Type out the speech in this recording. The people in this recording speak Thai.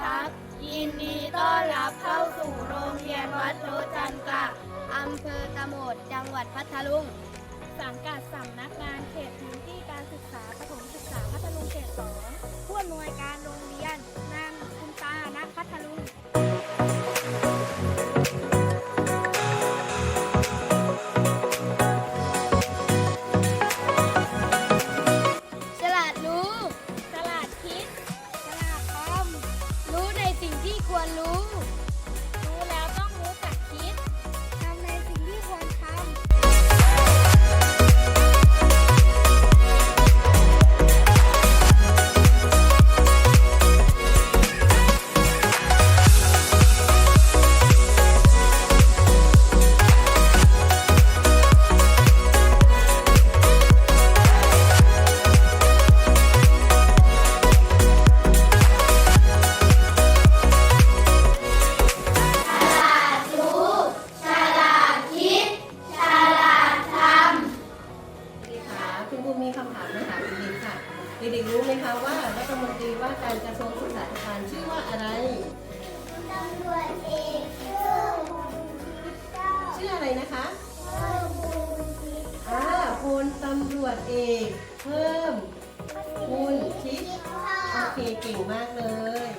ครับยินดีต้อนรับเข้าสู่โรงเรียนวัดโรจันกะอำเภอตะโหมด จังหวัดพัทลุง สังกัดสำนักงานเขตพื้นที่การศึกษาประถมศึกษาพัทลุงเขตสองผู้อำนวยการโรง คุณครูมีคำถามมาถามเด็กๆค่ะ เด็กๆรู้ไหมคะว่ารัฐมนตรีว่าการกระทรวงศึกษาธิการชื่อว่าอะไร ตำรวจเอกชื่อชื่ออะไรนะคะอ่าพลตำรวจเอกเพิ่มพูนชิดโอเคเก่งมากเลย